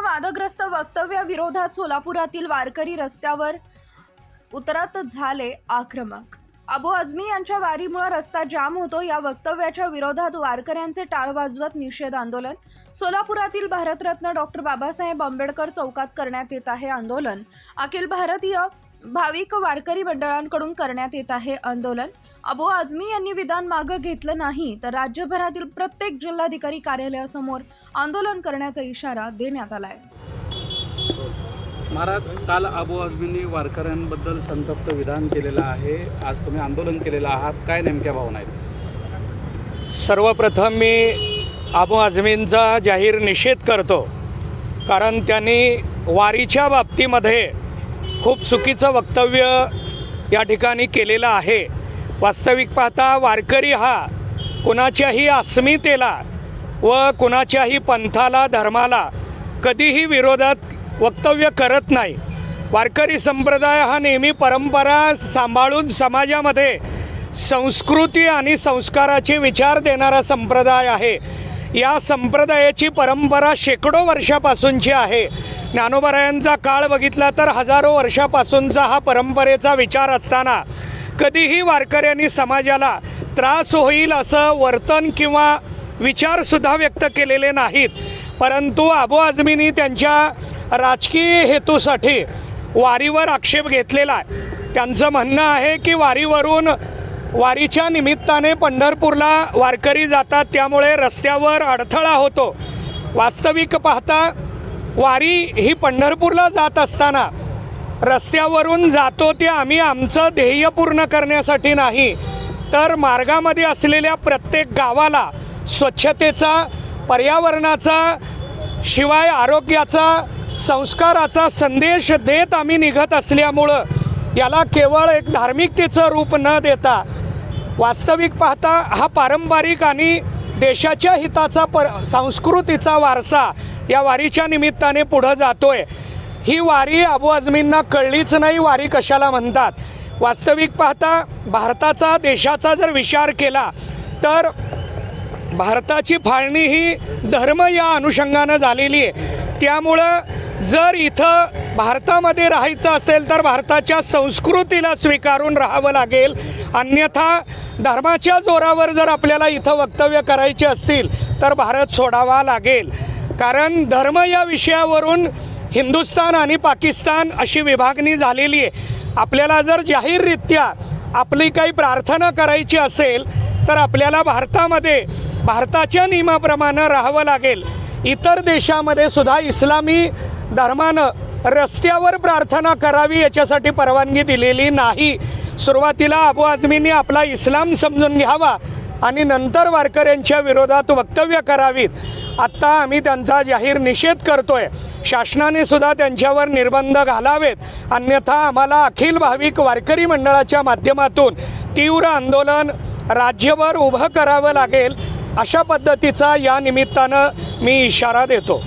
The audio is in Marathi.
वादग्रस्त वक्तव्याविरोधात सोलापुरातील वारकरी रस्त्यावर उतरत झाले आक्रमक. अबू आझमी यांच्या वारीमुळे रस्ता जाम होतो. या वक्तव्याच्या विरोधात वारकऱ्यांचे टाळ वाजवत निषेध आंदोलन. सोलापुरातील भारतरत्न डॉक्टर बाबासाहेब आंबेडकर चौकात करण्यात येत आहे आंदोलन. अखिल भारतीय भाविक वारकरी मंडळांकडून करण्यात येत आहे आंदोलन. अबू आझमी यांनी विधान मागं घेतलं नाही तर राज्यभरातील प्रत्येक जिल्हाधिकारी कार्यालयासमोर आंदोलन करण्याचा इशारा देण्यात आला आहे महाराज काल अबू आझमींनी वारकऱ्यांबद्दल संतप्त विधान केलेलं आहे. आज तुम्ही आंदोलन केलेलं आहात. काय नेमक्या भावना आहेत? सर्वप्रथम मी आबू आझमींचा जाहीर निषेध करतो. कारण त्यांनी वारीच्या बाबतीमध्ये खूप चुकीचं वक्तव्य या ठिकाणी केलेलं आहे. वास्तविक पाहता वारकरी हा कुणाच्याही अस्मितेला व कुणाच्याही पंथाला धर्माला कधीही विरोधात वक्तव्य करत नाही. वारकरी संप्रदाय हा नेहमी परंपरा सांभाळून समाजामध्ये संस्कृती आणि संस्काराचे विचार देणारा संप्रदाय आहे. या संप्रदायाची परंपरा शेकडो वर्षापासूनची आहे. ज्ञानोबरायांचा काळ बघितला तर हजारो वर्षापासूनचा हा परंपरेचा विचार असताना कधीही वारकऱ्यांनी समाजाला त्रास होईल असं वर्तन किंवा विचारसुद्धा व्यक्त केलेले नाहीत. परंतु आबो आझमींनी त्यांच्या राजकीय हेतूसाठी वारीवर आक्षेप घेतलेला आहे. त्यांचं म्हणणं आहे की वारीवरून वारीच्या निमित्ताने पंढरपूरला वारकरी जातात त्यामुळे रस्त्यावर अडथळा होतो. वास्तविक पाहता वारी ही पंढरपूरला जात असताना रस्त्यावरून जातो ते आम्ही आमचं ध्येय पूर्ण करण्यासाठी नाही तर मार्गामध्ये असलेल्या प्रत्येक गावाला स्वच्छतेचा पर्यावरणाचा शिवाय आरोग्याचा संस्काराचा संदेश देत आम्ही निघत असल्यामुळं याला केवळ एक धार्मिकतेचं रूप न देता वास्तविक पाहता हा पारंपरिक आणि देशाच्या हिताचा पर संस्कृतीचा वारसा या वारीच्या निमित्ताने पुढं जातोय. ही वारी अबू आझमींना कळलीच नाही वारी कशाला म्हणतात? वास्तविक पाहता भारताचा देशाचा जर विचार केला तर भारताची फाळणी ही धर्म या अनुषंगानं झालेली आहे. त्यामुळं जर इथं भारतामध्ये राहायचं असेल तर भारताच्या संस्कृतीला स्वीकारून राहावं लागेल. अन्यथा धर्माच्या जोरावर जर आपल्याला इथं वक्तव्य करायचे असतील तर भारत सोडावा लागेल. कारण धर्म या विषयावरून हिंदुस्थान आणि पाकिस्तान अशी विभागणी झालेली आहे. आपल्याला जर जाहीररित्या आपली काही प्रार्थना करायची असेल तर आपल्याला भारतामध्ये भारताच्या नियमाप्रमाणे राहावं लागेल. इतर देशामध्ये सुद्धा इस्लामी धर्मानं रस्त्यावर प्रार्थना करावी याच्यासाठी परवानगी दिलेली नाही. सुरुवातीला अबू आझमींनी आपला इस्लाम समजून घ्यावा आणि नंतर वारकऱ्यांच्या विरोधात वक्तव्य करावीत. आत्ता आम्ही त्यांचा जाहीर निषेध करतोय. शासनाने सुद्धा त्यांच्यावर निर्बंध घालावेत. अन्यथा आम्हाला अखिल भाविक वारकरी मंडळाच्या माध्यमातून तीव्र आंदोलन राज्यभर उभं करावं लागेल अशा पद्धतीचा या निमित्तानं मी इशारा देतो.